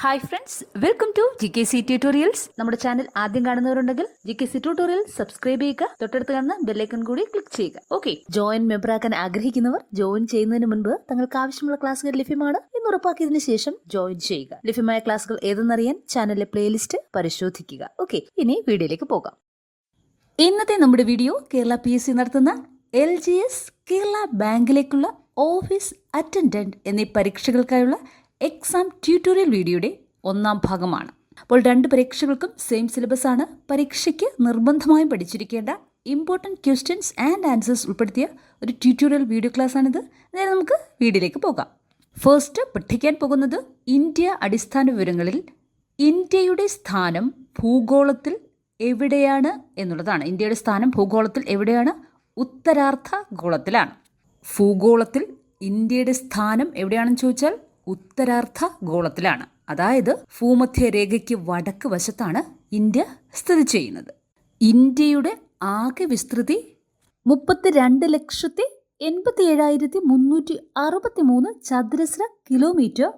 Hi friends welcome to G K C tutorials നമ്മുടെ channel ആദ്യം കാണുന്നവരുണ്ടെങ്കിൽ G K C tutorial subscribe ചെയ്യുക തൊട്ടടുത്ത് കാണുന്ന ബെല്ലൈക്കൺ കൂടി ക്ലിക്ക് ചെയ്യുക. ഓക്കെ ജോയിൻ മെമ്പർ ആക്കാൻ ആഗ്രഹിക്കുന്നവർ ജോയിൻ ചെയ്യുന്നതിന് മുൻപ് തങ്ങൾക്ക് ആവശ്യമുള്ള ക്ലാസ്സുകൾ ലഭ്യമാണ് എന്ന് ഉറപ്പാക്കിയതിനു ശേഷം ജോയിൻ ചെയ്യുക. ലഭ്യമായ ക്ലാസ്സുകൾ ഏതെന്നറിയാൻ ചാനലിലെ പ്ലേലിസ്റ്റ് പരിശോധിക്കുക. ഓക്കെ ഇനി വീഡിയോയിലേക്ക് പോകാം. ഇന്നത്തെ നമ്മുടെ video Kerala P S C നടത്തുന്ന എൽ ജി എസ് കേരള ബാങ്കിലേക്കുള്ള ഓഫീസ് അറ്റൻഡന്റ് എന്നീ പരീക്ഷകൾക്കായുള്ള എക്സാം ട്യൂട്ടോറിയൽ വീഡിയോയുടെ ഒന്നാം ഭാഗമാണ്. അപ്പോൾ രണ്ട് പരീക്ഷകൾക്കും സെയിം സിലബസ് ആണ്. പരീക്ഷയ്ക്ക് നിർബന്ധമായും പഠിച്ചിരിക്കേണ്ട ഇമ്പോർട്ടന്റ് ക്വസ്റ്റ്യൻസ് ആൻഡ് ആൻസേഴ്സ് ഉൾപ്പെടുത്തിയ ഒരു ട്യൂട്ടോറിയൽ വീഡിയോ ക്ലാസ് ആണിത്. നേരെ നമുക്ക് വീഡിയോയിലേക്ക് പോകാം. ഫസ്റ്റ് പഠിക്കാൻ പോകുന്നത് ഇന്ത്യ അടിസ്ഥാന വിവരങ്ങളിൽ ഇന്ത്യയുടെ സ്ഥാനം ഭൂഗോളത്തിൽ എവിടെയാണ് എന്നുള്ളതാണ്. ഇന്ത്യയുടെ സ്ഥാനം ഭൂഗോളത്തിൽ എവിടെയാണ്? ഉത്തരാർത്ഥ ഗോളത്തിലാണ്. ഭൂഗോളത്തിൽ ഇന്ത്യയുടെ സ്ഥാനം എവിടെയാണെന്ന് ചോദിച്ചാൽ ഉത്തരാർദ്ധ ഗോളത്തിലാണ്. അതായത് ഭൂമധ്യരേഖയ്ക്ക് വടക്ക് വശത്താണ് ഇന്ത്യ സ്ഥിതി ചെയ്യുന്നത്. ഇന്ത്യയുടെ ആകെ വിസ്തൃതി മുപ്പത്തി രണ്ട് ലക്ഷത്തി എൺപത്തി ഏഴായിരത്തി മുന്നൂറ്റി അറുപത്തി മൂന്ന് ചതുരശ്ര കിലോമീറ്റർ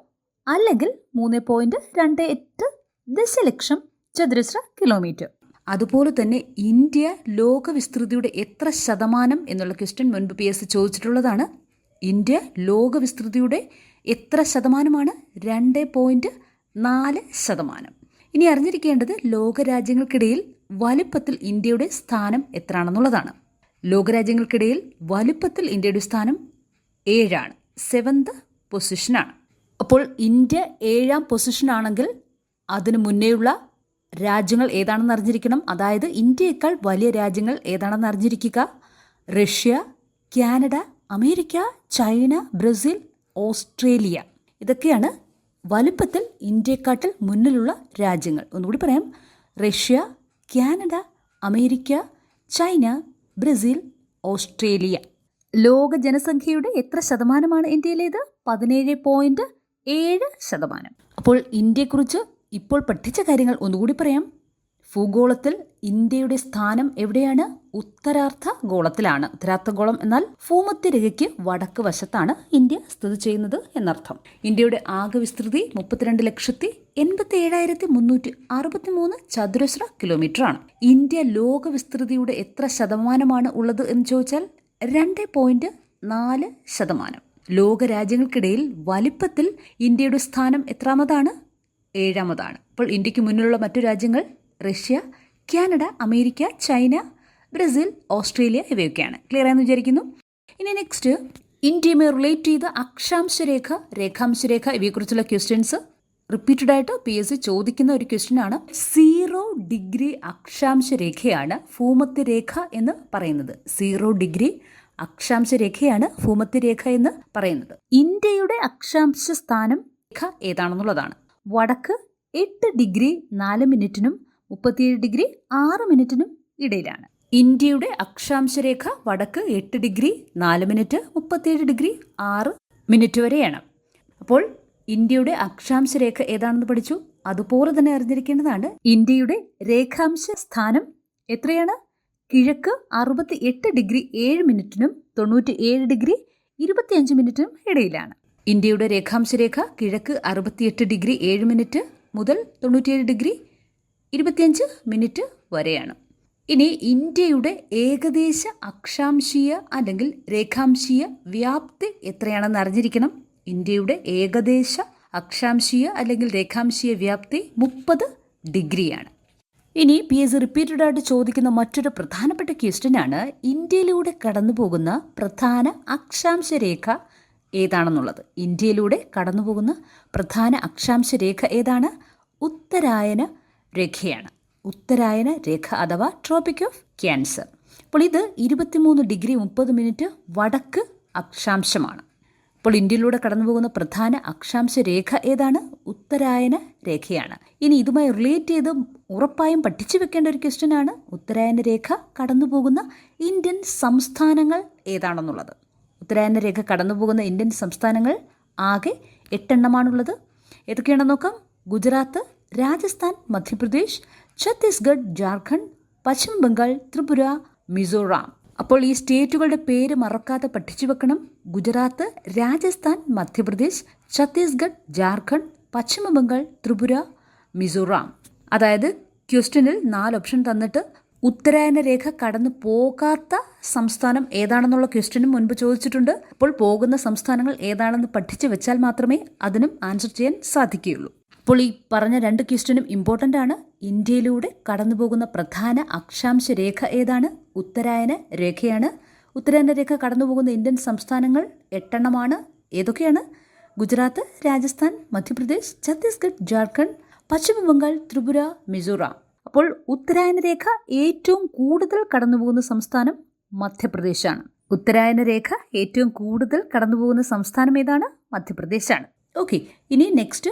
അല്ലെങ്കിൽ മൂന്ന് പോയിന്റ് രണ്ട് എട്ട് ദശലക്ഷം ചതുരശ്ര കിലോമീറ്റർ. അതുപോലെ തന്നെ ഇന്ത്യ ലോക വിസ്തൃതിയുടെ എത്ര ശതമാനം എന്നുള്ള ക്വസ്റ്റ്യൻ മുൻപ് പി എസ് ചോദിച്ചിട്ടുള്ളതാണ്. ഇന്ത്യ ലോക വിസ്തൃതിയുടെ എത്ര ശതമാനമാണ്? രണ്ട് പോയിന്റ് നാല് ശതമാനം. ഇനി അറിഞ്ഞിരിക്കേണ്ടത് ലോകരാജ്യങ്ങൾക്കിടയിൽ വലുപ്പത്തിൽ ഇന്ത്യയുടെ സ്ഥാനം എത്രയാണെന്നുള്ളതാണ് ലോകരാജ്യങ്ങൾക്കിടയിൽ വലുപ്പത്തിൽ ഇന്ത്യയുടെ സ്ഥാനം ഏഴാണ്. സെവന്ത് പൊസിഷനാണ്. അപ്പോൾ ഇന്ത്യ ഏഴാം പൊസിഷനാണെങ്കിൽ അതിനു മുന്നേയുള്ള രാജ്യങ്ങൾ ഏതാണെന്ന് അറിഞ്ഞിരിക്കണം. അതായത് ഇന്ത്യയേക്കാൾ വലിയ രാജ്യങ്ങൾ ഏതാണെന്ന് അറിഞ്ഞിരിക്കുക? Russia Canada America China Brazil Australia. ഇതൊക്കെയാണ് വലുപ്പത്തിൽ ഇന്ത്യക്കാട്ടിൽ മുന്നിലുള്ള രാജ്യങ്ങൾ. ഒന്നുകൂടി പറയാം. Russia Canada America China Brazil Australia. ലോക ജനസംഖ്യയുടെ എത്ര ശതമാനമാണ് ഇന്ത്യയിലേത്? പതിനേഴ് പോയിന്റ് ഏഴ് ശതമാനം. അപ്പോൾ ഇന്ത്യയെക്കുറിച്ച് ഇപ്പോൾ പഠിച്ച കാര്യങ്ങൾ ഒന്നുകൂടി പറയാം. ഭൂഗോളത്തിൽ ഇന്ത്യയുടെ സ്ഥാനം എവിടെയാണ്? ഉത്തരാർദ്ധ ഗോളത്തിലാണ്. ഉത്തരാർദ്ധ ഗോളം എന്നാൽ ഭൂമധ്യരേഖയ്ക്ക് വടക്ക് വശത്താണ് ഇന്ത്യ സ്ഥിതി ചെയ്യുന്നത് എന്നർത്ഥം. ഇന്ത്യയുടെ ആകെ വിസ്തൃതി മുപ്പത്തിരണ്ട് ലക്ഷത്തി എൺപത്തി ഏഴായിരത്തി മുന്നൂറ്റി അറുപത്തി മൂന്ന് ചതുരശ്ര കിലോമീറ്റർ ആണ് ഇന്ത്യ ലോക വിസ്തൃതിയുടെ എത്ര ശതമാനമാണ് ഉള്ളത് എന്ന് ചോദിച്ചാൽ രണ്ട് പോയിന്റ് നാല് ശതമാനം. ലോക രാജ്യങ്ങൾക്കിടയിൽ വലിപ്പത്തിൽ ഇന്ത്യയുടെ സ്ഥാനം എത്രാമതാണ്? ഏഴാമതാണ്. അപ്പോൾ ഇന്ത്യയ്ക്ക് മുന്നിലുള്ള മറ്റു രാജ്യങ്ങൾ Russia Canada America China Brazil Australia ഇവയൊക്കെയാണ്. ക്ലിയർ ആയെന്ന് വിചാരിക്കുന്നു? ഇനി നെക്സ്റ്റ് ഇന്ത്യയുമായി റിലേറ്റ് ചെയ്ത അക്ഷാംശരേഖ രേഖാംശരേഖ ഇവയെക്കുറിച്ചുള്ള ക്വസ്റ്റ്യൻസ് റിപ്പീറ്റഡ് ആയിട്ട് പി എസ് സി ചോദിക്കുന്ന ഒരു ക്വസ്റ്റ്യൻ ആണ്. സീറോ ഡിഗ്രി അക്ഷാംശ രേഖയാണ് ഭൂമധ്യരേഖ എന്ന് പറയുന്നത്. സീറോ ഡിഗ്രി അക്ഷാംശ രേഖയാണ് ഭൂമധ്യരേഖ എന്ന് പറയുന്നത്. ഇന്ത്യയുടെ അക്ഷാംശ സ്ഥാനം രേഖ ഏതാണെന്നുള്ളതാണ്. വടക്ക് എട്ട് ഡിഗ്രി നാല് മിനിറ്റിനും മുപ്പത്തിയേഴ് ഡിഗ്രി ആറ് മിനിറ്റിനും ഇടയിലാണ്. ഇന്ത്യയുടെ അക്ഷാംശരേഖ വടക്ക് എട്ട് ഡിഗ്രി നാല് മിനിറ്റ് മുപ്പത്തിയേഴ് ഡിഗ്രി ആറ് മിനിറ്റ് വരെയാണ്. അപ്പോൾ ഇന്ത്യയുടെ അക്ഷാംശരേഖ ഏതാണെന്ന് പഠിച്ചു? അതുപോലെ തന്നെ അറിഞ്ഞിരിക്കേണ്ടതാണ് ഇന്ത്യയുടെ രേഖാംശ സ്ഥാനം എത്രയാണ്? കിഴക്ക് അറുപത്തി എട്ട് ഡിഗ്രി ഏഴ് മിനിറ്റിനും തൊണ്ണൂറ്റി ഏഴ് ഡിഗ്രി ഇരുപത്തിയഞ്ച് മിനിറ്റിനും ഇടയിലാണ്. ഇന്ത്യയുടെ രേഖാംശരേഖ കിഴക്ക് അറുപത്തിയെട്ട് ഡിഗ്രി ഏഴ് മിനിറ്റ് മുതൽ തൊണ്ണൂറ്റിയേഴ് ഡിഗ്രി ഇരുപത്തിയഞ്ച് മിനിറ്റ് വരെയാണ്. ഇനി ഇന്ത്യയുടെ ഏകദേശ അക്ഷാംശീയ അല്ലെങ്കിൽ രേഖാംശീയ വ്യാപ്തി എത്രയാണെന്ന് അറിഞ്ഞിരിക്കണം. ഇന്ത്യയുടെ ഏകദേശ അക്ഷാംശീയ അല്ലെങ്കിൽ രേഖാംശീയ വ്യാപ്തി മുപ്പത് ഡിഗ്രിയാണ്. ഇനി പി എസ് റിപ്പീറ്റഡ് ആയിട്ട് ചോദിക്കുന്ന മറ്റൊരു പ്രധാനപ്പെട്ട ക്വസ്റ്റ്യൻ ആണ് ഇന്ത്യയിലൂടെ കടന്നു പോകുന്ന പ്രധാന അക്ഷാംശ രേഖ ഏതാണെന്നുള്ളത്? ഇന്ത്യയിലൂടെ കടന്നു പോകുന്ന പ്രധാന അക്ഷാംശ രേഖ ഏതാണ്? ഉത്തരായന രേഖയാണ്. ഉത്തരായന രേഖ അഥവാ ട്രോപ്പിക് ഓഫ് ക്യാൻസർ അപ്പോൾ ഇത് ഇരുപത്തിമൂന്ന് ഡിഗ്രി മുപ്പത് മിനിറ്റ് വടക്ക് അക്ഷാംശമാണ്. അപ്പോൾ ഇന്ത്യയിലൂടെ കടന്നു പോകുന്ന പ്രധാന അക്ഷാംശ രേഖ ഏതാണ്? ഉത്തരായന രേഖയാണ്. ഇനി ഇതുമായി റിലേറ്റ് ചെയ്ത് ഉറപ്പായും പഠിച്ചു വെക്കേണ്ട ഒരു ക്വസ്റ്റ്യൻ ആണ്. ഉത്തരായന രേഖ കടന്നു പോകുന്ന ഇന്ത്യൻ സംസ്ഥാനങ്ങൾ ഏതാണെന്നുള്ളത്? ഉത്തരായന രേഖ കടന്നു പോകുന്ന ഇന്ത്യൻ സംസ്ഥാനങ്ങൾ ആകെ എട്ടെണ്ണമാണുള്ളത്. ഏതൊക്കെയാണെന്ന് നോക്കാം? ഗുജറാത്ത് രാജസ്ഥാൻ മധ്യപ്രദേശ് ഛത്തീസ്ഗഡ് ജാർഖണ്ഡ് പശ്ചിമ ബംഗാൾ ത്രിപുര മിസോറാം. അപ്പോൾ ഈ സ്റ്റേറ്റുകളുടെ പേര് മറക്കാതെ പഠിച്ചു വെക്കണം. ഗുജറാത്ത് രാജസ്ഥാൻ മധ്യപ്രദേശ് ഛത്തീസ്ഗഡ് ജാർഖണ്ഡ് പശ്ചിമ ബംഗാൾ ത്രിപുര മിസോറാം. അതായത് ക്വസ്റ്റ്യനിൽ നാല് ഓപ്ഷൻ തന്നിട്ട് ഉത്തരായന രേഖ കടന്നു പോകാത്ത സംസ്ഥാനം ഏതാണെന്നുള്ള ക്വസ്റ്റ്യനും മുൻപ് ചോദിച്ചിട്ടുണ്ട്. അപ്പോൾ പോകുന്ന സംസ്ഥാനങ്ങൾ ഏതാണെന്ന് പഠിച്ചു വെച്ചാൽ മാത്രമേ അതിനും ആൻസർ ചെയ്യാൻ സാധിക്കുകയുള്ളൂ. അപ്പോൾ ഈ പറഞ്ഞ രണ്ട് ക്വസ്റ്റ്യനും ഇമ്പോർട്ടന്റ് ആണ്. ഇന്ത്യയിലൂടെ കടന്നുപോകുന്ന പ്രധാന അക്ഷാംശ രേഖ ഏതാണ്? ഉത്തരായന രേഖയാണ്. ഉത്തരായന രേഖ കടന്നുപോകുന്ന ഇന്ത്യൻ സംസ്ഥാനങ്ങൾ എട്ടെണ്ണമാണ്. ഏതൊക്കെയാണ്? ഗുജറാത്ത് രാജസ്ഥാൻ മധ്യപ്രദേശ് ഛത്തീസ്ഗഡ് ജാർഖണ്ഡ് പശ്ചിമ ബംഗാൾ ത്രിപുര മിസോറാം. അപ്പോൾ ഉത്തരായന രേഖ ഏറ്റവും കൂടുതൽ കടന്നുപോകുന്ന സംസ്ഥാനം മധ്യപ്രദേശാണ്. ഉത്തരായന രേഖ ഏറ്റവും കൂടുതൽ കടന്നുപോകുന്ന സംസ്ഥാനം ഏതാണ്? മധ്യപ്രദേശാണ്. ഓക്കെ ഇനി നെക്സ്റ്റ്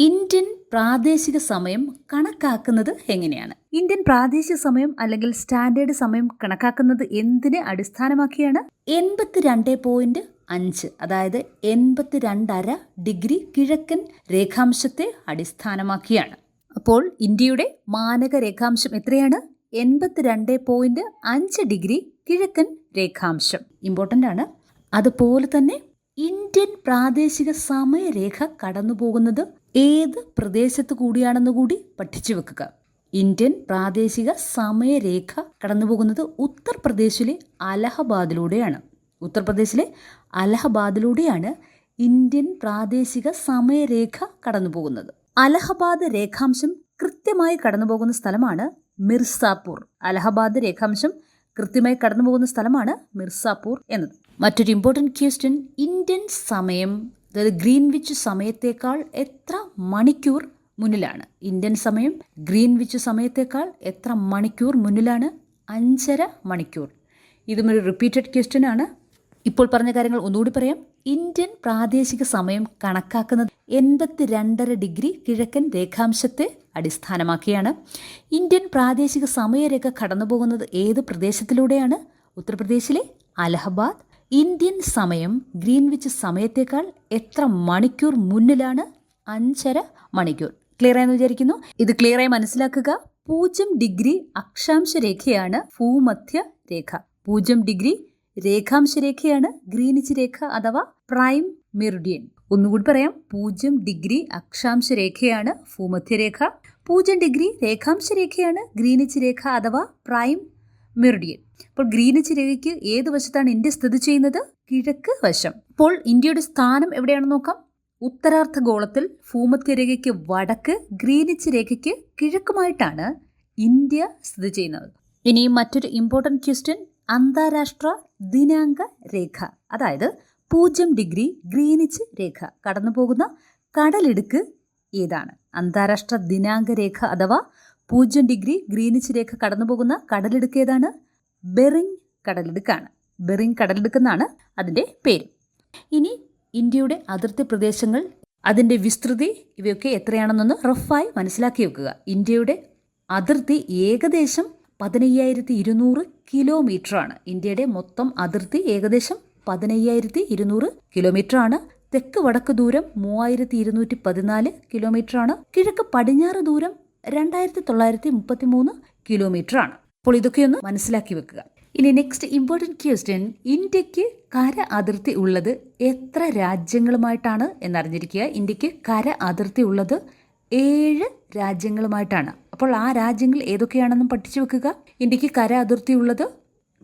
ഇന്ത്യൻ പ്രാദേശിക സമയം കണക്കാക്കുന്നത് എങ്ങനെയാണ്? ഇന്ത്യൻ പ്രാദേശിക സമയം അല്ലെങ്കിൽ സ്റ്റാൻഡേർഡ് സമയം കണക്കാക്കുന്നത് എന്തിനെ അടിസ്ഥാനമാക്കിയാണ്? എൺപത്തിരണ്ട് പോയിന്റ് അഞ്ച് അതായത് എൺപത്തിരണ്ടര ഡിഗ്രി കിഴക്കൻ രേഖാംശത്തെ അടിസ്ഥാനമാക്കിയാണ്. അപ്പോൾ ഇന്ത്യയുടെ മാനക രേഖാംശം എത്രയാണ്? എൺപത്തിരണ്ട് പോയിന്റ് അഞ്ച് ഡിഗ്രി കിഴക്കൻ രേഖാംശം. ഇമ്പോർട്ടന്റ് ആണ്. അതുപോലെ തന്നെ ഇന്ത്യൻ പ്രാദേശിക സമയരേഖ കടന്നു പോകുന്നത് ഏത് പ്രദേശത്ത് കൂടിയാണെന്ന് കൂടി പഠിച്ചു വെക്കുക. ഇന്ത്യൻ പ്രാദേശിക സമയരേഖ കടന്നുപോകുന്നത് ഉത്തർപ്രദേശിലെ അലഹബാദിലൂടെയാണ്. ഉത്തർപ്രദേശിലെ അലഹബാദിലൂടെയാണ് ഇന്ത്യൻ പ്രാദേശിക സമയരേഖ കടന്നു പോകുന്നത് അലഹബാദ് രേഖാംശം കൃത്യമായി കടന്നു പോകുന്ന സ്ഥലമാണ് മിർസാപൂർ. അലഹബാദ് രേഖാംശം കൃത്യമായി കടന്നു പോകുന്ന സ്ഥലമാണ് മിർസാപൂർ എന്നത്. മറ്റൊരു ഇമ്പോർട്ടന്റ് ക്വസ്റ്റ്യൻ ഇന്ത്യൻ സമയം അതായത് ഗ്രീൻവിച്ച് സമയത്തേക്കാൾ എത്ര മണിക്കൂർ മുന്നിലാണ്? ഇന്ത്യൻ സമയം ഗ്രീൻവിച്ച് സമയത്തേക്കാൾ എത്ര മണിക്കൂർ മുന്നിലാണ്? അഞ്ചര മണിക്കൂർ. ഇതും ഒരു റിപ്പീറ്റഡ് ക്വസ്റ്റ്യൻ ആണ്. ഇപ്പോൾ പറഞ്ഞ കാര്യങ്ങൾ ഒന്നുകൂടി പറയാം. ഇന്ത്യൻ പ്രാദേശിക സമയം കണക്കാക്കുന്നത് എൺപത്തി രണ്ടര ഡിഗ്രി കിഴക്കൻ രേഖാംശത്തെ അടിസ്ഥാനമാക്കിയാണ്. ഇന്ത്യൻ പ്രാദേശിക സമയരേഖ കടന്നുപോകുന്നത് ഏത് പ്രദേശത്തിലൂടെയാണ്? ഉത്തർപ്രദേശിലെ അലഹബാദ് ഇന്ത്യൻ സമയം ഗ്രീൻവിച്ച് സമയത്തേക്കാൾ എത്ര മണിക്കൂർ മുന്നിലാണ് അഞ്ചര മണിക്കൂർ. ക്ലിയർ ആയെന്ന് വിചാരിക്കുന്നു? ഇത് ക്ലിയർ ആയി മനസ്സിലാക്കുക. പൂജ്യം ഡിഗ്രി അക്ഷാംശ രേഖയാണ് ഭൂമധ്യ രേഖ. പൂജ്യം ഡിഗ്രി രേഖാംശ രേഖയാണ് ഗ്രീനിച്ച് രേഖ അഥവാ പ്രൈം മെറിഡിയൻ. ഒന്നുകൂടി പറയാം. പൂജ്യം ഡിഗ്രി അക്ഷാംശ രേഖയാണ് ഭൂമധ്യരേഖ പൂജ്യം ഡിഗ്രി രേഖാംശ രേഖയാണ് ഗ്രീനിച്ച് രേഖ അഥവാ പ്രൈം മെറിഡിയൻ. അപ്പോൾ ഗ്രീനിച്ച് രേഖയ്ക്ക് ഏത് വശത്താണ് ഇന്ത്യ സ്ഥിതി ചെയ്യുന്നത്? കിഴക്ക് വശം. അപ്പോൾ ഇന്ത്യയുടെ സ്ഥാനം എവിടെയാണെന്ന് നോക്കാം? ഉത്തരാർദ്ധഗോളത്തിൽ ഭൂമധ്യരേഖയ്ക്ക് വടക്ക് ഗ്രീനിച്ച് രേഖയ്ക്ക് കിഴക്കുമായിട്ടാണ് ഇന്ത്യ സ്ഥിതി ചെയ്യുന്നത്. ഇനി മറ്റൊരു ഇമ്പോർട്ടന്റ് ക്വസ്റ്റ്യൻ അന്താരാഷ്ട്ര ദിനാങ്ക രേഖ. അതായത് പൂജ്യം ഡിഗ്രി ഗ്രീനിച്ച് രേഖ. കടന്നു പോകുന്ന കടലിടുക്ക് ഏതാണ്? അന്താരാഷ്ട്ര ദിനാങ്ക രേഖ അഥവാ പൂജ്യം ഡിഗ്രി ഗ്രീനിച്ച് രേഖ കടന്നുപോകുന്ന കടലിടുക്ക് ഏതാണ് ബെറിങ് കടലിടുക്കാണ്. ബെറിങ് കടലിടുക്കെന്നാണ് അതിന്റെ പേര്. ഇനി ഇന്ത്യയുടെ അതിർത്തി പ്രദേശങ്ങൾ അതിന്റെ വിസ്തൃതി ഇവയൊക്കെ എത്രയാണെന്നൊന്ന് റഫായി മനസ്സിലാക്കി വെക്കുക. ഇന്ത്യയുടെ അതിർത്തി ഏകദേശം പതിനയ്യായിരത്തി ഇരുന്നൂറ് കിലോമീറ്ററാണ്. ഇന്ത്യയുടെ മൊത്തം അതിർത്തി ഏകദേശം പതിനയ്യായിരത്തി ഇരുന്നൂറ് കിലോമീറ്ററാണ്. തെക്ക് വടക്ക് ദൂരം മൂവായിരത്തി ഇരുന്നൂറ്റി പതിനാല് കിലോമീറ്ററാണ്. കിഴക്ക് പടിഞ്ഞാറ് ദൂരം രണ്ടായിരത്തി തൊള്ളായിരത്തി മുപ്പത്തി മൂന്ന് കിലോമീറ്ററാണ്. അപ്പോൾ ഇതൊക്കെയൊന്ന് മനസ്സിലാക്കി വെക്കുക. ഇനി നെക്സ്റ്റ് ഇമ്പോർട്ടന്റ് ക്വസ്റ്റ്യൻ ഇന്ത്യയ്ക്ക് കര അതിർത്തി ഉള്ളത് എത്ര രാജ്യങ്ങളുമായിട്ടാണ് എന്നറിഞ്ഞിരിക്കുക. ഇന്ത്യയ്ക്ക് കര അതിർത്തി ഉള്ളത് ഏഴ് രാജ്യങ്ങളുമായിട്ടാണ്. അപ്പോൾ ആ രാജ്യങ്ങൾ ഏതൊക്കെയാണെന്നും പഠിച്ചു വെക്കുക. ഇന്ത്യയ്ക്ക് കര അതിർത്തി ഉള്ളത്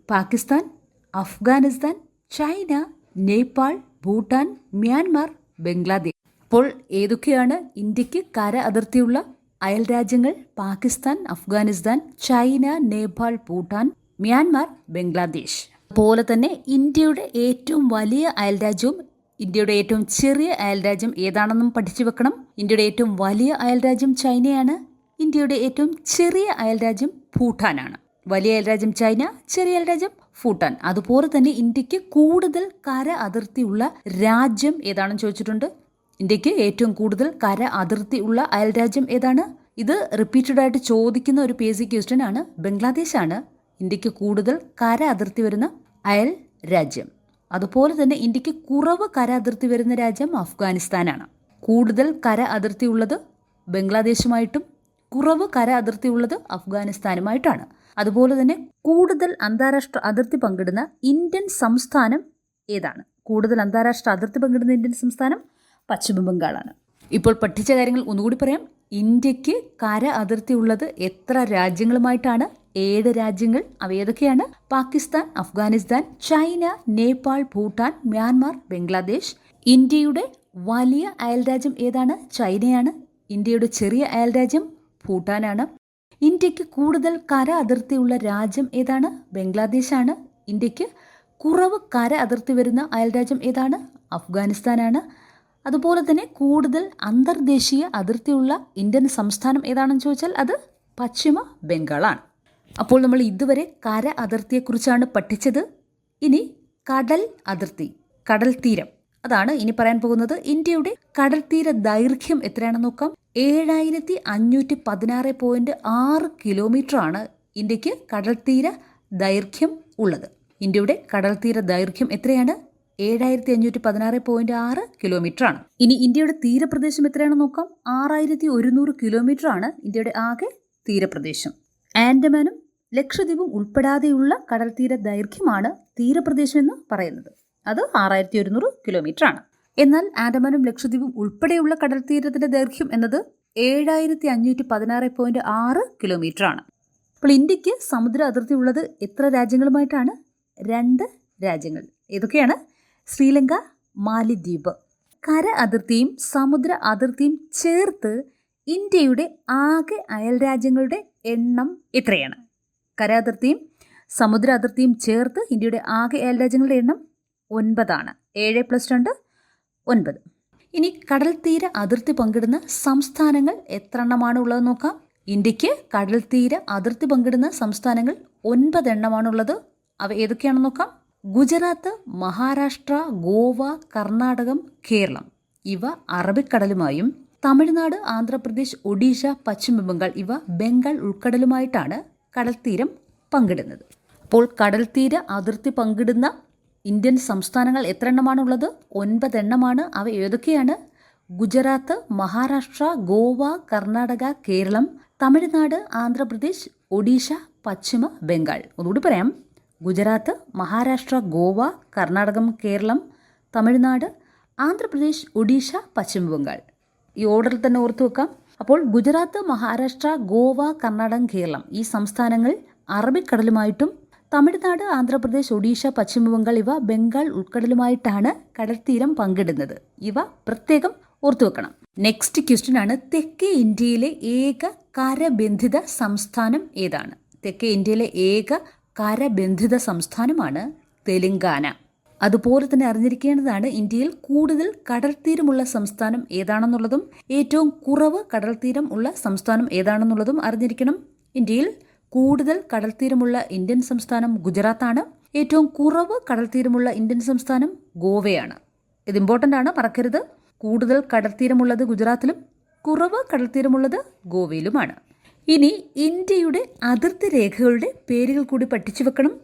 പാകിസ്ഥാൻ അഫ്ഗാനിസ്ഥാൻ ചൈന നേപ്പാൾ ഭൂട്ടാൻ മ്യാൻമാർ ബംഗ്ലാദേശ്. അപ്പോൾ ഏതൊക്കെയാണ് ഇന്ത്യയ്ക്ക് കര അതിർത്തിയുള്ള അയൽ രാജ്യങ്ങൾ പാകിസ്ഥാൻ അഫ്ഗാനിസ്ഥാൻ ചൈന നേപ്പാൾ ഭൂട്ടാൻ മ്യാൻമാർ ബംഗ്ലാദേശ്. പോലെ തന്നെ ഇന്ത്യയുടെ ഏറ്റവും വലിയ അയൽരാജ്യവും ഇന്ത്യയുടെ ഏറ്റവും ചെറിയ അയൽരാജ്യം ഏതാണെന്നും പഠിച്ചു വെക്കണം. ഇന്ത്യയുടെ ഏറ്റവും വലിയ അയൽരാജ്യം ചൈനയാണ്. ഇന്ത്യയുടെ ഏറ്റവും ചെറിയ അയൽരാജ്യം ഭൂട്ടാനാണ്. വലിയ അയൽരാജ്യം ചൈന ചെറിയ അയൽരാജ്യം ഭൂട്ടാൻ. അതുപോലെ തന്നെ ഇന്ത്യയ്ക്ക് കൂടുതൽ കര അതിർത്തിയുള്ള രാജ്യം ഏതാണെന്ന് ചോദിച്ചിട്ടുണ്ട്. ഇന്ത്യയ്ക്ക് ഏറ്റവും കൂടുതൽ കര അതിർത്തി ഉള്ള അയൽരാജ്യം ഏതാണ്? ഇത് റിപ്പീറ്റഡ് ആയിട്ട് ചോദിക്കുന്ന ഒരു പി എസ് സി ക്വസ്റ്റ്യൻ ആണ്. ബംഗ്ലാദേശ് ആണ് ഇന്ത്യയ്ക്ക് കൂടുതൽ കര അതിർത്തി വരുന്ന അയൽ രാജ്യം. അതുപോലെ തന്നെ ഇന്ത്യയ്ക്ക് കുറവ് കര അതിർത്തി വരുന്ന രാജ്യം അഫ്ഗാനിസ്ഥാനാണ്. കൂടുതൽ കര അതിർത്തി ഉള്ളത് ബംഗ്ലാദേശുമായിട്ടും കുറവ് കര അതിർത്തി ഉള്ളത് അഫ്ഗാനിസ്ഥാനുമായിട്ടാണ്. അതുപോലെ തന്നെ കൂടുതൽ അന്താരാഷ്ട്ര അതിർത്തി പങ്കിടുന്ന ഇന്ത്യൻ സംസ്ഥാനം ഏതാണ്? കൂടുതൽ അന്താരാഷ്ട്ര അതിർത്തി പങ്കിടുന്ന ഇന്ത്യൻ സംസ്ഥാനം പശ്ചിമ ബംഗാളാണ്. ഇപ്പോൾ പഠിച്ച കാര്യങ്ങൾ ഒന്നുകൂടി പറയാം. ഇന്ത്യയ്ക്ക് കര അതിർത്തി ഉള്ളത് എത്ര രാജ്യങ്ങളുമായിട്ടാണ്? ഏഴ് രാജ്യങ്ങൾ? അവ ഏതൊക്കെയാണ്? Pakistan Afghanistan China Nepal Bhutan Myanmar Bangladesh. ഇന്ത്യയുടെ വലിയ അയൽരാജ്യം ഏതാണ്? ചൈനയാണ്. ഇന്ത്യയുടെ ചെറിയ അയൽരാജ്യം ഭൂട്ടാനാണ്. ഇന്ത്യയ്ക്ക് കൂടുതൽ കര അതിർത്തിയുള്ള രാജ്യം ഏതാണ്? ബംഗ്ലാദേശാണ്. ഇന്ത്യയ്ക്ക് കുറവ് കര അതിർത്തി വരുന്ന അയൽരാജ്യം ഏതാണ്? അഫ്ഗാനിസ്ഥാനാണ്. അതുപോലെ തന്നെ കൂടുതൽ അന്തർദേശീയ അതിർത്തിയുള്ള ഇന്ത്യൻ സംസ്ഥാനം ഏതാണെന്ന് ചോദിച്ചാൽ അത് പശ്ചിമ ബംഗാളാണ്. അപ്പോൾ നമ്മൾ ഇതുവരെ കര അതിർത്തിയെക്കുറിച്ചാണ് പഠിച്ചത്. ഇനി കടൽ അതിർത്തി കടൽ തീരം. അതാണ് ഇനി പറയാൻ പോകുന്നത്. ഇന്ത്യയുടെ കടൽ തീര ദൈർഘ്യം എത്രയാണെന്ന് നോക്കാം. ഏഴായിരത്തി അഞ്ഞൂറ്റി പതിനാറ് പോയിന്റ് ആറ് കിലോമീറ്റർ ആണ് ഇന്ത്യയ്ക്ക് കടൽ തീര ദൈർഘ്യം ഉള്ളത്. ഇന്ത്യയുടെ കടൽ തീര ദൈർഘ്യം എത്രയാണ്? ഏഴായിരത്തി അഞ്ഞൂറ്റി പതിനാറ് പോയിന്റ് ആറ് കിലോമീറ്റർ ആണ് ഇനി ഇന്ത്യയുടെ തീരപ്രദേശം എത്രയാണെന്ന് നോക്കാം? ആറായിരത്തി ഒരുന്നൂറ് കിലോമീറ്റർ ആണ് ഇന്ത്യയുടെ ആകെ തീരപ്രദേശം. ആൻഡമാനും ലക്ഷദ്വീപും ഉൾപ്പെടാതെയുള്ള കടൽ തീര ദൈർഘ്യമാണ് തീരപ്രദേശം എന്ന് പറയുന്നത്. അത് ആറായിരത്തി ഒരുന്നൂറ് കിലോമീറ്റർ ആണ് എന്നാൽ ആൻഡമാനും ലക്ഷദ്വീപും ഉൾപ്പെടെയുള്ള കടൽ തീരത്തിന്റെ ദൈർഘ്യം എന്നത് ഏഴായിരത്തി അഞ്ഞൂറ്റി പതിനാറ് പോയിന്റ് ആറ് കിലോമീറ്റർ ആണ് അപ്പോൾ ഇന്ത്യയ്ക്ക് സമുദ്ര അതിർത്തി ഉള്ളത് എത്ര രാജ്യങ്ങളുമായിട്ടാണ്? രണ്ട് രാജ്യങ്ങൾ. ഏതൊക്കെയാണ്? ശ്രീലങ്ക മാലിദ്വീപ്. കര അതിർത്തിയും സമുദ്ര അതിർത്തിയും ചേർത്ത് ഇന്ത്യയുടെ ആകെ അയൽരാജ്യങ്ങളുടെ എണ്ണം എത്രയാണ് കര അതിർത്തിയും സമുദ്ര അതിർത്തിയും ചേർത്ത് ഇന്ത്യയുടെ ആകെ അയൽരാജ്യങ്ങളുടെ എണ്ണം ഒൻപതാണ്. ഏഴ് പ്ലസ് രണ്ട് ഒൻപത്. ഇനി കടൽ തീര അതിർത്തി പങ്കിടുന്ന സംസ്ഥാനങ്ങൾ എത്ര എണ്ണമാണ് ഉള്ളത് നോക്കാം. ഇന്ത്യയ്ക്ക് കടൽ തീര അതിർത്തി പങ്കിടുന്ന സംസ്ഥാനങ്ങൾ ഒൻപത് എണ്ണമാണുള്ളത് അവ ഏതൊക്കെയാണെന്ന് നോക്കാം. ഗുജറാത്ത് മഹാരാഷ്ട്ര ഗോവ കർണാടകം കേരളം. ഇവ അറബിക്കടലുമായും തമിഴ്നാട് ആന്ധ്രാപ്രദേശ് ഒഡീഷ പശ്ചിമ ബംഗാൾ ഇവ ബംഗാൾ ഉൾക്കടലുമായിട്ടാണ് കടൽത്തീരം പങ്കിടുന്നത്. അപ്പോൾ കടൽത്തീര അതിർത്തി പങ്കിടുന്ന ഇന്ത്യൻ സംസ്ഥാനങ്ങൾ എത്ര എണ്ണമാണുള്ളത് ഒൻപത് എണ്ണമാണ് അവ ഏതൊക്കെയാണ്? ഗുജറാത്ത് മഹാരാഷ്ട്ര ഗോവ കർണാടക കേരളം തമിഴ്നാട് ആന്ധ്രാപ്രദേശ് ഒഡീഷ പശ്ചിമ ബംഗാൾ. ഒന്നുകൂടി പറയാം. ഗുജറാത്ത് മഹാരാഷ്ട്ര ഗോവ കർണാടകം കേരളം തമിഴ്നാട് ആന്ധ്രാപ്രദേശ് ഒഡീഷ പശ്ചിമ ബംഗാൾ. ഈ ഓർഡറിൽ തന്നെ ഓർത്തു വെക്കാം. അപ്പോൾ ഗുജറാത്ത് മഹാരാഷ്ട്ര ഗോവ കർണാടകം കേരളം ഈ സംസ്ഥാനങ്ങൾ അറബിക്കടലുമായിട്ടും തമിഴ്നാട് ആന്ധ്രാപ്രദേശ് ഒഡീഷ പശ്ചിമ ബംഗാൾ ഇവ ബംഗാൾ ഉൾക്കടലുമായിട്ടാണ് കടൽത്തീരം പങ്കിടുന്നത്. ഇവ പ്രത്യേകം ഓർത്തു വെക്കണം. നെക്സ്റ്റ് ക്വസ്റ്റ്യൻ ആണ് തെക്കേ ഇന്ത്യയിലെ ഏക കരബന്ധിത സംസ്ഥാനം ഏതാണ്? തെക്കേ ഇന്ത്യയിലെ ഏക കരബന്ധിത സംസ്ഥാനമാണ് തെലുങ്കാന. അതുപോലെ തന്നെ അറിഞ്ഞിരിക്കേണ്ടതാണ് ഇന്ത്യയിൽ കൂടുതൽ കടൽത്തീരമുള്ള സംസ്ഥാനം ഏതാണെന്നുള്ളതും ഏറ്റവും കുറവ് കടൽത്തീരം ഉള്ള സംസ്ഥാനം ഏതാണെന്നുള്ളതും അറിഞ്ഞിരിക്കണം. ഇന്ത്യയിൽ കൂടുതൽ കടൽത്തീരമുള്ള ഇന്ത്യൻ സംസ്ഥാനം ഗുജറാത്താണ്. ഏറ്റവും കുറവ് കടൽത്തീരമുള്ള ഇന്ത്യൻ സംസ്ഥാനം ഗോവയാണ്. ഇത് ഇമ്പോർട്ടന്റ് ആണ് മറക്കരുത്. കൂടുതൽ കടൽത്തീരമുള്ളത് ഗുജറാത്തിലും കുറവ് കടൽത്തീരമുള്ളത് ഗോവയിലുമാണ്. ഇനി ഇന്ത്യയുടെ അതിർത്തി രേഖകളുടെ പേരുകൾ കൂടി പഠിച്ചു വെക്കണം.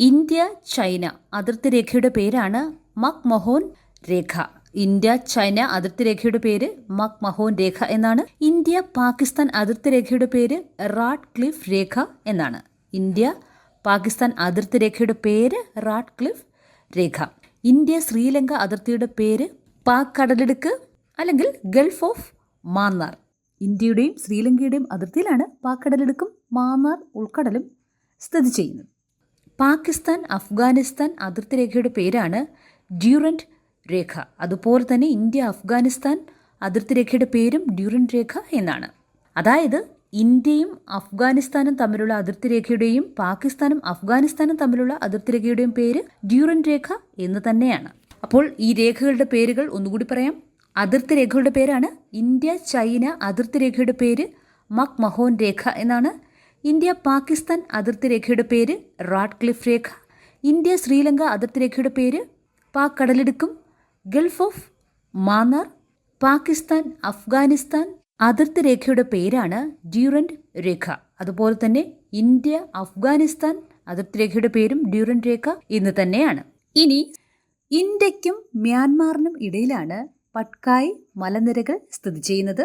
India China. അതിർത്തി രേഖയുടെ പേരാണ് മക് മൊഹോൻ രേഖ. ഇന്ത്യ ചൈന അതിർത്തി രേഖയുടെ പേര് മക് മഹോൻ രേഖ എന്നാണ്. ഇന്ത്യ പാകിസ്ഥാൻ അതിർത്തി രേഖയുടെ പേര് റാഡ് ക്ലിഫ് രേഖ എന്നാണ്. ഇന്ത്യ പാകിസ്ഥാൻ അതിർത്തി രേഖയുടെ പേര് റാഡ് ക്ലിഫ് രേഖ. ഇന്ത്യ ശ്രീലങ്ക അതിർത്തിയുടെ പേര് പാക് കടലിടുക്ക് അല്ലെങ്കിൽ ഗൾഫ് ഓഫ് മാന്നാർ. ഇന്ത്യയുടെയും ശ്രീലങ്കയുടെയും അതിർത്തിയിലാണ് പാക് കടലിടുക്കും മാന്നാർ ഉൾക്കടലും സ്ഥിതി ചെയ്യുന്നത്. പാകിസ്ഥാൻ അഫ്ഗാനിസ്ഥാൻ അതിർത്തി രേഖയുടെ പേരാണ് ഡ്യൂറന്റ് രേഖ. അതുപോലെ തന്നെ ഇന്ത്യ അഫ്ഗാനിസ്ഥാൻ അതിർത്തി രേഖയുടെ പേരും ഡ്യൂറന്റ് രേഖ എന്നാണ്. അതായത് ഇന്ത്യയും അഫ്ഗാനിസ്ഥാനും തമ്മിലുള്ള അതിർത്തി രേഖയുടെയും പാകിസ്ഥാനും അഫ്ഗാനിസ്ഥാനും തമ്മിലുള്ള അതിർത്തി രേഖയുടെയും പേര് ഡ്യൂറന്റ് രേഖ എന്ന് തന്നെയാണ്. അപ്പോൾ ഈ രേഖകളുടെ പേരുകൾ ഒന്നുകൂടി പറയാം. അതിർത്തി രേഖകളുടെ പേരാണ് ഇന്ത്യ ചൈന അതിർത്തി രേഖയുടെ പേര് മക് മഹോൻ രേഖ എന്നാണ്. ഇന്ത്യ പാകിസ്ഥാൻ അതിർത്തി രേഖയുടെ പേര് റാഡ്ക്ലിഫ് രേഖ. ഇന്ത്യ ശ്രീലങ്ക അതിർത്തി രേഖയുടെ പേര് പാക് കടലിടുക്കും ഗൾഫ് ഓഫ് മാന്നാർ പാകിസ്ഥാൻ അഫ്ഗാനിസ്ഥാൻ അതിർത്തി രേഖയുടെ പേരാണ് ഡ്യൂറൻഡ് രേഖ. അതുപോലെ തന്നെ ഇന്ത്യ അഫ്ഗാനിസ്ഥാൻ അതിർത്തി രേഖയുടെ പേരും ഡ്യൂറൻഡ് രേഖ ഇന്ന് തന്നെയാണ്. ഇനി ഇന്ത്യക്കും മ്യാൻമാറിനും ഇടയിലാണ് പട്കായ് മലനിരകൾ സ്ഥിതി ചെയ്യുന്നത്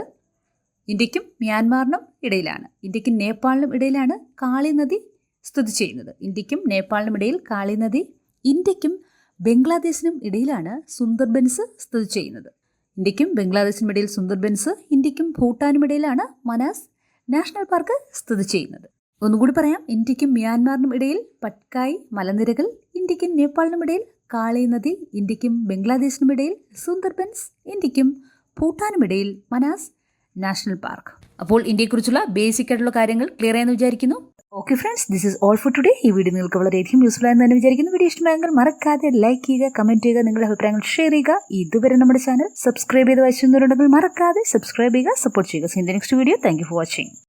ഇന്ത്യക്കും മ്യാൻമാറിനും ഇടയിലാണ്. ഇന്ത്യക്കും നേപ്പാളിനും ഇടയിലാണ് കാളി നദി സ്ഥിതി ചെയ്യുന്നത്. ഇന്ത്യക്കും നേപ്പാളിനും ഇടയിൽ കാളി നദി ഇന്ത്യക്കും ബംഗ്ലാദേശിനും ഇടയിലാണ് സുന്ദർബൻസ് സ്ഥിതി ചെയ്യുന്നത്. ഇന്ത്യക്കും ബംഗ്ലാദേശിനും ഇടയിൽ സുന്ദർബൻസ് ഇന്ത്യക്കും ഭൂട്ടാനും ഇടയിലാണ് മനാസ് നാഷണൽ പാർക്ക് സ്ഥിതി ചെയ്യുന്നത്. ഒന്നുകൂടി പറയാം ഇന്ത്യക്കും മ്യാൻമാറിനും ഇടയിൽ പട്കായ് മലനിരകൾ ഇന്ത്യക്കും നേപ്പാളിനും ഇടയിൽ കാളി നദി ഇന്ത്യക്കും ബംഗ്ലാദേശിനും ഇടയിൽ സുന്ദർബൻസ് ഇന്ത്യക്കും ഭൂട്ടാനും ഇടയിൽ മനാസ് നാഷണൽ പാർക്ക്. അപ്പോൾ ഇന്ത്യയെക്കുറിച്ചുള്ള ബേസിക് ആയിട്ടുള്ള കാര്യങ്ങൾ ക്ലിയർ ആയെന്ന് വിചാരിക്കുന്നു. Okay friends this is all for today ഈ വീഡിയോ നിങ്ങൾക്ക് വളരെയധികം യൂസ്ഫുൾ ആയെന്ന് തന്നെ വിചാരിക്കുന്നു. വീഡിയോ ഇഷ്ടമായെങ്കിൽ മറക്കാതെ ലൈക്ക് ചെയ്യുക കമന്റ് ചെയ്യുക നിങ്ങളുടെ അഭിപ്രായങ്ങൾ ഷെയർ ചെയ്യുക. ഇതുവരെ നമ്മുടെ ചാനൽ സബ്സ്ക്രൈബ് ചെയ്ത് വച്ചിരുന്നവരുണ്ടെങ്കിൽ മറക്കാതെ സബ്സ്ക്രൈബ് ചെയ്യുക സപ്പോർട്ട് ചെയ്യുക. See in the next video thank for watching